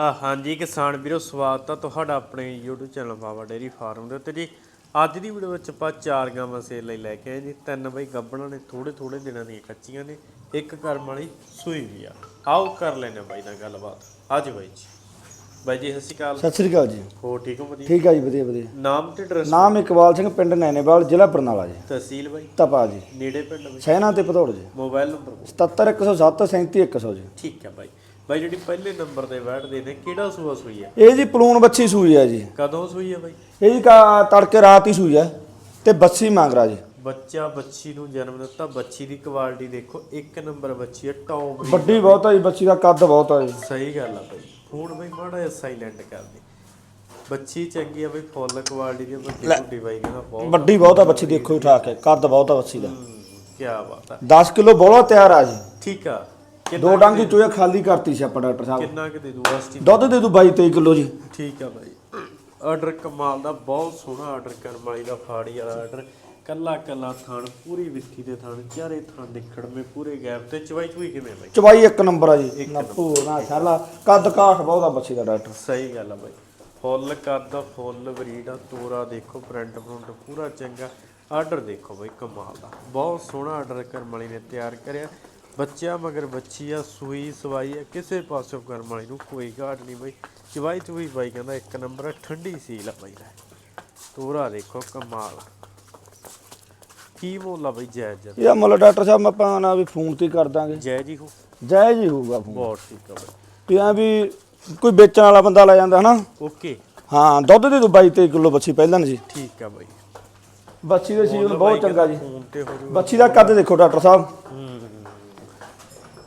ਆ ਹਾਂਜੀ ਕਿਸਾਨ ਵੀਰੋ ਸਵਾਗਤ ਆ ਤੁਹਾਡਾ ਆਪਣੇ YouTube channel Baba dairy farm ਦੇ ਉੱਤੇ ਜੀ। ਅੱਜ ਦੀ ਵੀਡੀਓ ਵਿੱਚ ਆਪਾਂ ਚਾਰ ਗਾਵਾਂ ਸੇਲ ਲਈ ਲੈ ਕੇ ਆਏ ਜੀ। ਤਿੰਨ ਬਈ ਗੱਬਣਾ ਨੇ ਥੋੜੇ ਥੋੜੇ ਦਿਨਾਂ ਦੀਆਂ ਕੱਚੀਆਂ ਨੇ ਇੱਕ ਕਰਮ ਵਾਲੀ ਸੂਈ ਵੀ ਆ। ਆਓ ਕਰ ਲੈਨੇ ਬਾਈ ਨਾਲ ਗੱਲਬਾਤ। ਅੱਜ ਬਾਈ ਜੀ। ਬਾਈ ਜੀ ਸਤਿ ਸ਼੍ਰੀ ਅਕਾਲ। ਸਤਿ ਸ੍ਰੀ ਅਕਾਲ ਜੀ। ਹੋ ਠੀਕ ਹੋ ਵਧੀਆ? ਠੀਕ ਆ ਜੀ ਵਧੀਆ ਵਧੀਆ। ਨਾਮ ਤੇ ਐਡਰੈਸ ਨਾਮ ਇਕਬਾਲ ਸਿੰਘ ਪਿੰਡ ਨੈਣੇਵਾਲ ਜ਼ਿਲ੍ਹਾ ਬਰਨਾਲਾ ਜੀ। ਤਹਿਸੀਲ ਬਾਈ? ਤਪਾ ਜੀ। ਨੇੜੇ ਪਿੰਡ ਬਾਈ? ਸੈਨਾ ਤੇ ਭਦੌੜ ਜੀ। ਮੋਬਾਈਲ ਨੰਬਰ 77107 37100 ਜੀ। ਠੀਕ ਹੈ ਬਾਈ। ਬਾਈ ਜਿਹੜੀ ਪਹਿਲੇ ਨੰਬਰ ਤੇ ਬੈਠਦੇ ਨੇ ਕਿਹੜਾ ਸੂਆ ਸੂਈ ਆ? ਇਹ ਜੀ ਪਲੂਣ ਬੱਚੀ ਸੂਈ ਆ ਜੀ। ਕਦੋਂ ਸੂਈ ਆ ਬਾਈ? ਇਹ ਜੀ ਕਾ- ਤੜਕੇ ਰਾਤ ਹੀ ਸੂਈ ਆ ਤੇ ਬੱਸੀ ਮੰਗ ਰਾ ਜੀ। ਬੱਚਾ ਬੱਚੀ ਨੂੰ ਜਨਮ ਦਿੱਤਾ। ਬੱਚੀ ਦੀ ਕੁਆਲਿਟੀ ਦੇਖੋ ਇੱਕ ਨੰਬਰ ਬੱਚੀ ਹੈ ਟੌਪ ਦੀ ਵੱਡੀ ਬਹੁਤ ਆ ਜੀ ਬੱਚੀ ਦਾ ਕੱਦ ਬਹੁਤ ਆ ਜੀ। ਸਹੀ ਗੱਲ ਆ ਬਈ। ਹੁਣ ਬਈ ਮਾੜਾ ਜਿਹਾ ਸਾਇਲੈਂਟ ਕਰ ਦੇ। ਬੱਚੀ ਚੰਗੀ ਆ ਬਈ ਫੁੱਲ ਕੁਆਲਿਟੀ ਦੀ ਵੱਡੀ ਵੱਡੀ ਬਾਈ ਕਹਿੰਦਾ ਬਹੁਤ ਵੱਡੀ ਬਹੁਤ ਆ ਬੱਚੀ ਦੇਖੋ ਹੀ ਠਾਕ ਹੈ ਕੱਦ ਬਹੁਤ ਆ ਬੱਚੀ ਦਾ। ਕੀ ਬਾਤ ਆ। 10 ਕਿਲੋ ਬੋਲਾ ਤਿਆਰ ਆ ਜੀ। ਠੀਕ ਆ। ਦੋ ਡਾਂਗੀ ਚੋਇਆ ਖਾਲੀ ਕਰਤੀ ਸੀ ਆਪਾਂ ਡਾਕਟਰ ਸਾਹਿਬ। ਕਿੰਨਾ ਕਿ ਦੇ ਦੂ? ਬਸ ਠੀਕ- ਦੁੱਧ ਦੇ ਦੂ 22 23 ਕਿਲੋ ਜੀ। ਠੀਕ ਆ ਬਾਈ। ਆਰਡਰ ਕਮਾਲ ਦਾ ਬਹੁਤ ਸੋਹਣਾ ਆਰਡਰ ਵਾਲੀ ਦਾ ਫਾੜੀ ਵਾਲਾ ਆਰਡਰ। ਕੱਲਾ ਕੱਲਾ ਥਣ ਪੂਰੀ ਵਿੱਥੀ ਦੇ ਥਣ ਚਾਰੇ ਥਣ ਨਿਖੜਵੇਂ ਪੂਰੇ ਗੈਪ ਤੇ। ਚਵਾਈ ਚੁਈ ਕਿਵੇਂ ਬਾਈ? ਚਵਾਈ ਇੱਕ ਨੰਬਰ ਆ ਜੀ। ਨਾ ਨਾ ਛਾਲਾ ਕੱਦ ਕਾਠ ਬਹੁਤ ਆ ਬੱਚੀ ਦਾ ਡਾਕਟਰ। ਸਹੀ ਗੱਲ ਆ ਬਾਈ। ਫੁੱਲ ਕੱਦ ਫੁੱਲ ਬਰੀਡ ਆ ਤੋਰਾ ਦੇਖੋ ਪ੍ਰਿੰਟ ਪ੍ਰਿੰਟ ਪੂਰਾ ਚੰਗਾ। ਆਰਡਰ ਦੇਖੋ ਬਾਈ ਕਮਾਲ ਦਾ। ਬਹੁਤ ਸੋਹਣਾ ਆਰਡਰ ਕਰਮ ਵਾਲੀ ਨੇ ਤਿਆਰ ਕਰਿਆ। ਬੱਚਿਆਂ ਮਗਰ ਬੱਚੀ ਆ ਸੂਈ ਸਵਾਈ ਆ ਕਿਸੇ ਪਾਸੋਂ ਕਰਮ ਵਾਲੀ ਨੂੰ ਕੋਈ ਘਾਟ ਨਹੀਂ ਬਾਈ। ਚਵਾਈ ਚੁਈ ਬਾਈ ਕਹਿੰਦਾ ਇੱਕ ਨੰਬਰ ਆ, ਠੰਡੀ ਸੀਲ ਆ ਬਾਈ ਦਾ। ਤੋਰਾ ਦੇਖੋ ਕਮਾਲ। ਕੀ ਆ ਬਾਈ ਜਾਇਜ਼ ਜਦ ਇਹਦਾ ਮੁੱਲ ਡਾਕਟਰ ਸਾਹਿਬ ਆਪਾਂ ਨਾ ਵੀ ਫੋਨ ਤੇ ਹੀ ਕਰ ਦਾਂਗੇ। ਜਾਇਜ਼ ਹੀ ਹੋ ਜਾਇਜ਼ ਹੀ ਹੋਊਗਾ ਫੋਨ। ਬਹੁਤ ਠੀਕ ਆ ਬਾਈ। ਵੀ ਐਂ ਵੀ ਕੋਈ ਵੇਚਣ ਵਾਲਾ ਬੰਦਾ ਲੈ ਜਾਂਦਾ ਹਨਾ? ਓਕੇ। ਹਾਂ ਦੁੱਧ ਦੇ ਦੋ 22 23 ਕਿਲੋ ਬੱਚੀ ਪਹਿਲਾਂ ਜੀ ਠੀਕ ਆ ਬਾਈ। ਬੱਚੀ ਦੇ ਸੀਜ਼ਨ ਬਹੁਤ ਚੰਗਾ ਜੀ। ਫੋਨ ਤੇ ਹੋ ਜੂ ਬੱਚੀ ਦਾ ਕੱਦ ਦੇਖੋ ਡਾਕਟਰ ਸਾਹਿਬ।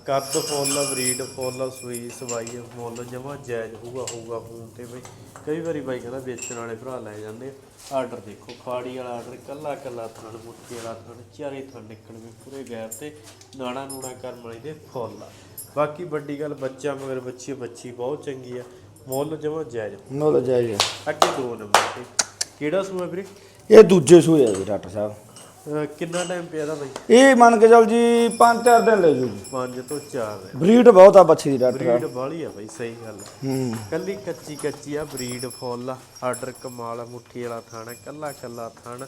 ਕੱਦ ਫੁੱਲ ਬਰੀਡ ਫੁੱਲ ਸੂਈ ਸਵਾਈ ਮੁੱਲ ਜਮਾ ਜਾਇਜ਼ ਹੋਊਗਾ ਹੋਊਗਾ ਫੋਨ ਤੇ ਬਈ। ਕਈ ਵਾਰੀ ਬਾਈ ਕਹਿੰਦਾ ਵੇਚਣ ਵਾਲੇ ਭਰਾ ਲੈ ਜਾਂਦੇ ਆਰਡਰ ਦੇਖੋ ਖਾੜੀ ਵਾਲਾ ਆਰਡਰ ਕੱਲਾ ਕੱਲਾ ਥਣ ਮੁੱਠੀ ਵਾਲਾ ਥਣ ਚਾਰੇ ਥਣ ਨਿਕਲਵੇਂ ਪੂਰੇ ਗੈਪ ਤੇ ਨਾੜਾ ਨੂੜਾ ਕਰਨ ਵਾਲੀ ਦੇ ਫੁੱਲ ਬਾਕੀ ਵੱਡੀ ਗੱਲ ਬੱਚਾ ਮਗਰ ਬੱਚੀ ਬੱਚੀ ਬਹੁਤ ਚੰਗੀ ਆ। ਮੁੱਲ ਜਮਾ ਜਾਇਜ਼ ਮੁੱਲ ਜਾਇਜ਼। ਅੱਗੇ ਦੋ ਨੰਬਰ ਤੇ। ਕਿਹੜਾ ਸੂਆ ਵੀਰੇ? ਇਹ ਦੂਜੇ ਸੂਏ ਆ ਜੀ ਡਾਕਟਰ ਸਾਹਿਬ। ਅਹ ਕਿੰਨਾ ਟਾਈਮ ਪਿਆ ਦਾ ਬਾਈ? ਇਹ ਮੰਨ ਕੇ ਚੱਲ ਜੀ 5-4 ਦਿਨ ਲੈ ਜੂ। 5 ਤੋਂ 4 ਹੈ। ਬਰੀਡ ਬਹੁਤ ਆ ਬੱਚੀ ਦੀ ਡਾਕਟਰ ਸਾਹਿਬ। ਬਰੀਡ ਬਾਲੀ ਆ ਬਾਈ ਸਹੀ ਗੱਲ ਆ। ਹੂੰ। ਕੱਲੀ ਕੱਚੀ ਕੱਚੀ ਆ ਬਰੀਡ ਫੁੱਲ ਆ ਆਰਡਰ ਕਮਾਲ ਆ ਮੁੱਠੀ ਵਾਲਾ ਥਾਣਾ ਕੱਲਾ ਕੱਲਾ ਥਾਣਾ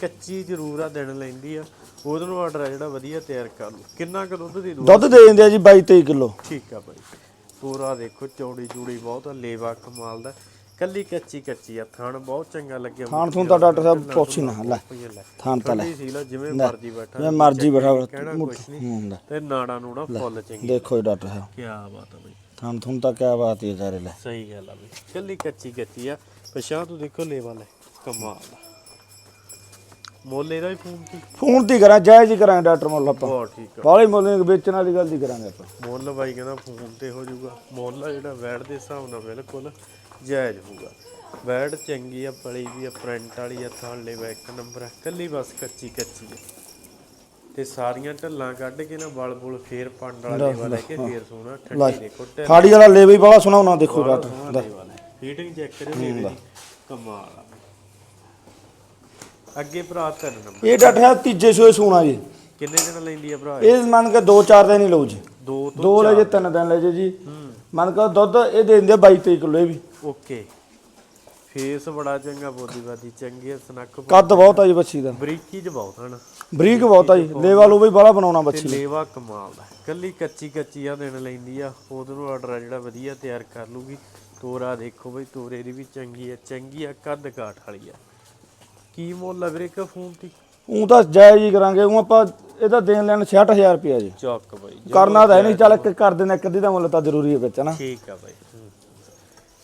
ਕੱਚੀ ਜ਼ਰੂਰ ਆ ਦਿਨ ਲੈਂਦੀ ਆ। ਉਹਦੇ ਨੂੰ ਆਰਡਰ ਆ ਜਿਹੜਾ ਵਧੀਆ ਤਿਆਰ ਕਰ ਲਓ ਕਿੰਨਾ ਕੁ ਦੁੱਧ ਦੇ ਦੂ ਦੁੱਧ ਦੇ ਦਿੰਦੇ ਆ ਜੀ 22 23 ਕਿਲੋ। ਠੀਕ ਆ ਬਾਈ। ਪੂਰਾ ਦੇਖੋ ਚੌੜੀ ਚੂੜੀ ਬਹੁਤ ਆ ਲੇਵਾ ਕਮਾਲ ਦਾ। ਕੱਲੀ ਕੱਚੀ ਕੱਚੀ ਆ ਥਣ ਬਹੁਤ ਚੰਗਾ ਲੱਗਿਆ ਖਾਣ ਥੂਣ ਤਾਂ ਡਾਕਟਰ ਸਾਹਿਬ ਪੁੱਛ ਹੀ ਨਾ ਲੈ ਥਾਣ ਤਾਂ ਲੈ। ਠੰਡੀ ਸੀ ਲਾ ਜਿਵੇਂ ਮਰਜ਼ੀ ਬੈਠਾ ਜਿਵੇਂ ਮਰਜ਼ੀ ਬੈਠਾ ਕਹਿਣਾ ਕੁਛ ਨਹੀਂ। ਹੁੰਦਾ ਤੇ ਨਾੜਾ ਨੂੜਾ ਫੁੱਲ ਚੰਗੀ ਦੇਖੋ ਜੀ ਡਾਕਟਰ ਸਾਹਿਬ। ਕੀ ਬਾਤ ਆ ਬਾਈ। ਥਾਣ ਥੂਣ ਤਾਂ ਕਿਆ ਬਾਤ ਹੈ ਸਾਰੇ ਲੈ। ਸਹੀ ਗੱਲ ਆ ਬਈ। ਕੱਲੀ ਕੱਚੀ ਕੱਚੀ ਆ। ਪਛਾਂ ਤੂੰ ਦੇਖੋ ਲੇਵਾ ਲੈ। ਕਮਾਲ ਦਾ ਮੁੱਲ ਇਹਦਾ ਹੀ ਫੋਨ ਕੀ? ਫੋਨ ਹੀ ਕਰਾਂ ਜਾਇਜ਼ ਹੀ ਕਰਾਂਗੇ ਡਾਕਟਰ ਮੁੱਲ ਆਪਾਂ। ਬਹੁਤ ਠੀਕ ਆ। ਬਾਹਲੇ ਮੁੱਲ ਨਹੀਂ ਵੇਚਣ ਵਾਲੀ ਗੱਲ ਹੀ ਕਰਾਂਗੇ ਆਪਾਂ। ਮੁੱਲ ਬਾਈ ਕਹਿੰਦਾ ਫੋਨ ਤੇ ਹੋ ਜਾਊਗਾ। ਮੁੱਲ ਆ ਜਿਹੜਾ ਵੈੜ ਦੇ ਹਿਸਾਬ ਨਾਲ ਬਿਲਕੁਲ ਜਾਇਜ਼ ਹੋਊਗਾ। ਵੈੜ ਚੰਗੀ ਆ ਪਲੀ ਵੀ ਆ ਪ੍ਰਿੰਟ ਵਾਲੀ ਆ ਥਾਲੇ ਵਾ ਇੱਕ ਨੰਬਰ ਆ ਕੱਲੀ ਬਸ ਕੱਚੀ ਕੱਚੀ ਆ। ਤੇ ਸਾਰੀਆਂ ਢੱਲਾਂ ਕੱਢ ਕੇ ਨਾ ਬਲ ਬੁਲ ਫੇਰ ਪੰਡ ਵਾਲਾ ਲੇਵਾ ਲੈ ਕੇ ਫੇਰ ਸੋਣਾ ਠੰਡੀ ਦੇਖੋ ਖਾੜੀ ਵਾਲਾ ਲੇਵੇ ਹੀ ਦੇਖੋ ਡਾਕਟਰ ਸੋਹਣਾ ਲੇਵਾ ਲੈ। ਫੀਟਿੰਗ ਚੈੱਕ ਕਰਿਓ ਲੇਵੇ ਦੀ ਕਮਾਲ ਆ। ਅੱਗੇ ਭਰਾ ਤਿੰਨ ਨੰਬਰ। ਇਹ ਸਾਹਿਬ ਤੀਜੇ ਸੂਏ ਸੂਣਾ ਜੀ। ਕਿੰਨੇ ਦਿਨ ਲੈਂਦੀ ਆ ਭਰਾ ਇਹ? ਮੰਨ ਕੇ 2-4 ਦਿਨ ਹੀ ਲਊ ਜੀ। ਦੋ ਤੋਂ ਦੋ ਲੈ ਜੇ ਤਿੰਨ ਦਿਨ ਲੈ ਜੇ ਜੀ। ਮੰਨ ਕੇ ਦੁੱਧ ਇਹ ਦੇ ਦਿੰਦੇ 22 23 ਕਿਲੋ ਇਹ ਵੀ। ਓਕੇ। ਫੇਸ ਬੜਾ ਚੰਗਾ ਬੋਦੀਵਾਦੀ ਚੰਗੀ ਆ ਸਨੱਖ ਕੱਦ ਬਹੁਤ ਆ ਜੀ ਬੱਚੀ ਦਾ। ਬਰੀਕੀ ਚ ਬਹੁਤ ਹਨ ਬਰੀਕ ਬਹੁਤ ਆ ਜੀ। ਲੇਵਾ ਲੂ ਵੀ ਬਾਹਲਾ ਬਣਾਉਣਾ ਬੱਚੀ ਲੇਵਾ ਕਮਾਲ ਦਾ। ਕੱਲੀ ਕੱਚੀ ਕੱਚੀ ਆ ਦਿਨ ਲੈਂਦੀ ਆ। ਉਹਦੇ ਨੂੰ ਆਰਡਰ ਆ ਜਿਹੜਾ ਵਧੀਆ ਤਿਆਰ ਕਰ ਲੂਗੀ। ਤੋਰਾ ਦੇਖੋ ਬਈ ਤੋਰੇ ਦੀ ਵੀ ਚੰਗੀ ਆ ਚੰਗੀ ਆ ਕੱਦ ਕਾਠ ਵਾਲੀ ਆ। ਕੀ ਮੁੱਲ ਆ ਵੀਰੇ ਫੋਨ ਦੀ? ਉਹ ਤਾਂ ਜਾਇਜ਼ ਹੀ ਕਰਾਂਗੇ ਉਹ ਆਪਾਂ ਇਹਦਾ ਦੇਣ ਲੈਣ 66000 ਰੁਪਿਆ ਜੀ। ਚੱਕ ਬਾਈ ਕਰਨਾ ਤਾਂ ਹੈ ਨਹੀਂ ਚੱਲ ਇੱਕ ਕਰ ਦੇਣਾ ਇੱਕ ਅੱਧੀ ਦਾ ਮੁੱਲ ਤਾਂ ਜ਼ਰੂਰੀ ਹੈ ਵਿੱਚ ਨਾ? ਠੀਕ ਆ ਬਾਈ।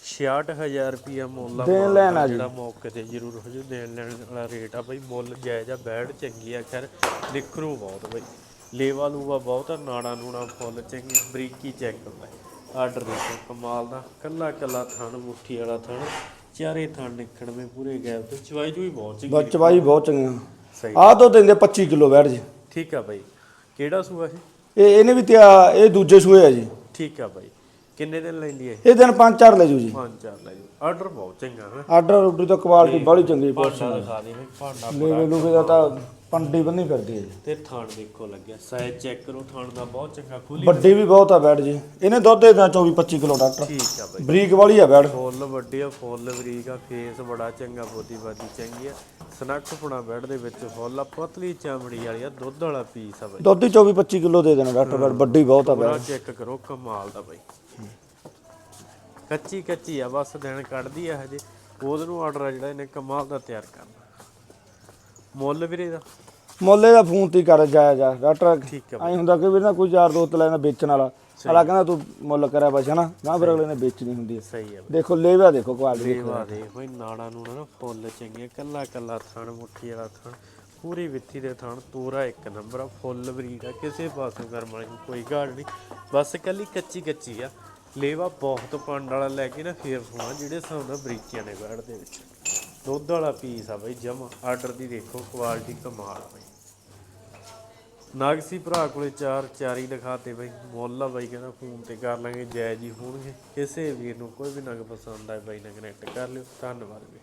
66000 ਰੁਪਿਆ ਮੁੱਲ ਆ ਦੇਣ ਮਾਲ ਲੈਣ ਆ ਜੀ। ਜਿਹੜਾ ਮੌਕੇ ਤੇ ਜ਼ਰੂਰ ਹੋ ਜੂ ਦੇਣ ਲੈਣ ਵਾਲਾ ਰੇਟ ਆ ਬਾਈ ਮੁੱਲ ਜਾਇਜ਼ ਆ ਬੈੜ ਚੰਗੀ ਆ ਖੈਰ ਨਿਖਰੂ ਬਹੁਤ ਬਾਈ। ਲੇਵਾ ਲੂਵਾ ਬਹੁਤ ਆ ਨਾੜਾ ਨੂੜਾ ਫੁੱਲ ਚੰਗੀ ਬਰੀਕੀ ਚੈੱਕ ਹੁੰਦਾ ਆਰਡਰ ਦੇਖੋ ਕਮਾਲ ਦਾ ਕੱਲਾ ਕੱਲਾ ਥਣ ਮੁੱਠੀ ਵਾਲਾ ਥਣ ਚਾਰੇ ਥਣ ਨਿਕੜਵੇਂ ਪੂਰੇ ਗੈਪ ਤੇ ਚਵਾਈ ਚੂਈ ਬਹੁਤ ਚੰਗੀ ਬੱਚ ਬਾਈ ਬਹੁਤ ਚੰਗੀਆਂ ਸਹੀ। ਆਹ ਤੋਂ ਦਿੰਦੇ 25 ਕਿਲੋ ਬੈਠ ਜੀ। ਠੀਕ ਆ ਬਾਈ। ਕਿਹੜਾ ਸੂਆ ਇਹ? ਇਹ ਇਹਨੇ ਵੀ ਤੇ ਆ- ਇਹ ਦੂਜੇ ਸੂਏ ਆ ਜੀ। ਠੀਕ ਆ ਬਾਈ। ਕਿੰਨੇ ਦਿਨ ਲੈਂਦੀ ਹੈ ਇਹ ਦਿਨ 5-4 ਲੈ ਜੂ ਜੀ। ਪੰਜ ਚਾਰ ਲੈ ਜੀ। ਆਰਡਰ ਬਹੁਤ ਚੰਗਾ ਹੈ ਆਰਡਰ ਉਡਰ ਤਾਂ ਕੁਆਲਿਟੀ ਬੜੀ ਚੰਗੀ ਭਾਂਡਾ ਦਿਖਾ ਦੇ ਬਈ ਭਾਂਡਾ ਲੇਵੇ ਲੂਵੇ ਦਾ ਤਾਂ ਪੰਡੀ ਬੰਨੀ ਫਿਰਦੀ ਹੈ ਜੀ। ਤੇ ਥਣ ਦੇਖੋ ਲੱਗਿਆ ਸਾਈਜ਼ ਚੈੱਕ ਕਰੋ ਥਣ ਦਾ ਬਹੁਤ ਚੰਗਾ ਖੁੱਲੀ ਵੱਡੀ ਵੀ ਬਹੁਤ ਆ ਬੈਡ ਜੀ। ਇਹਨੇ ਦੁੱਧ ਦੇ ਦਾ 24 25 ਕਿਲੋ ਡਾਕਟਰ। ਠੀਕ ਆ ਬਈ। ਬਰੀਕ ਵਾਲੀ ਆ ਬੈਡ। ਫੁੱਲ ਵੱਡੀ ਆ ਫੁੱਲ ਬਰੀਕ ਆ ਫੇਸ ਬੜਾ ਚੰਗਾ ਬੋਦੀ ਬਾਦੀ ਚੰਗੀ ਆ। ਸਨੱਖ ਪੁਣਾ ਬੈਡ ਦੇ ਵਿੱਚ ਫੁੱਲ ਆ ਪਤਲੀ ਚਮੜੀ ਵਾਲੀ ਆ ਦੁੱਧ ਵਾਲਾ ਪੀਸ ਆ ਬਈ। ਦੁੱਧ ਹੀ 24 25 ਕਿਲੋ ਦੇ ਦੇਣਾ ਡਾਕਟਰ ਬੈਡ ਵੱਡੀ ਬਹੁਤ ਆ ਪੂਰਾ ਬੈਡ ਚੈੱਕ ਕਰੋ ਕਮਾਲ ਦਾ ਬਈ। ਕੱਚੀ ਕੱਚੀ ਆ ਬਸ ਦਿਨ ਕੱਢਦੀ ਆ ਹਜੇ। ਉਹਦੇ ਨੂੰ ਆਰਡਰ ਆ ਜਿਹੜਾ ਇਹਨੇ ਕਮਾਲ ਦਾ ਤਿਆਰ ਕਰਨਾ। ਮੁੱਲ ਵੀਰੇ ਦਾ? ਮੁੱਲੇ ਦਾ ਫੋਨ ਤੇ ਕਰ ਜਾਇਆ ਜਾ ਡਾਕਟਰ ਠੀਕ ਆ ਐਂ ਹੁੰਦਾ ਕਿ ਵੀ ਨਾ ਕੋਈ ਯਾਰ ਦੋਸਤ ਲੈਣਾ ਵੇਚਣ ਵਾਲਾ। ਅਲਾ ਕਹਿੰਦਾ ਤੂੰ ਮੁੱਲ ਕਰਿਆ ਬਸ ਹਨਾ ਨਾ ਫਿਰ ਅਗਲੇ ਨੇ ਵੇਚਣੀ ਹੁੰਦੀ ਹੈ ਸਹੀ ਆ ਦੇਖੋ ਲੇਵਾ ਦੇਖੋ ਕੁਆਲਿਟੀ ਦੇਵਾ ਦੇ ਹੋਈ ਨਾੜਾ ਨੂੰ ਨਾ ਫੁੱਲ ਚੰਗੇ ਕੱਲਾ ਕੱਲਾ ਥਣ ਮੁੱਠੀ ਵਾਲਾ ਥਣ ਪੂਰੀ ਵਿੱਥੀ ਦੇ ਥਣ ਪੂਰਾ ਇੱਕ ਨੰਬਰ ਆ ਫੁੱਲ ਬਰੀਡ ਆ ਕਿਸੇ ਪਾਸੋਂ ਕਰਮ ਵਾਲੀ ਕੋਈ ਘਾੜ ਨਹੀਂ। ਬਸ ਕੱਲੀ ਕੱਚੀ ਕੱਚੀ ਆ। ਲੇਵਾ ਬਹੁਤ ਪੰਡ ਵਾਲਾ ਲੈ ਕੇ ਨਾ ਫੇਰ ਸੋਣਾ ਜਿਹੜੇ ਹਿਸਾਬ ਨਾਲ ਬਰੀਕੀਆਂ ਨੇ ਬੈੜ ਦੇ ਵਿੱਚ। ਦੁੱਧ ਵਾਲਾ ਪੀਸ ਆ ਬਈ ਜਮਾ। ਆਰਡਰ ਦੀ ਦੇਖੋ ਕੁਆਲਿਟੀ ਕਮਾਲ ਬਈ। ਨਾਗਸੀ ਭਰਾ ਕੋਲੇ ਚਾਰ ਚਾਰੀ ਦਿਖਾਤੇ ਬਈ, ਮੁੱਲ ਆ ਬਾਈ ਕਹਿੰਦਾ ਫੋਨ ਤੇ ਕਰ ਲਾਂਗੇ, ਜਾਇਜ਼ ਹੀ ਹੋਣਗੇ। ਕਿਸੇ ਵੀਰ ਨੂੰ ਕੋਈ ਵੀ ਨਗ ਪਸੰਦ ਆਏ ਬਾਈ ਨਾਲ ਕਨੈਕਟ ਕਰ ਲਿਓ। ਧੰਨਵਾਦ ਬਈ।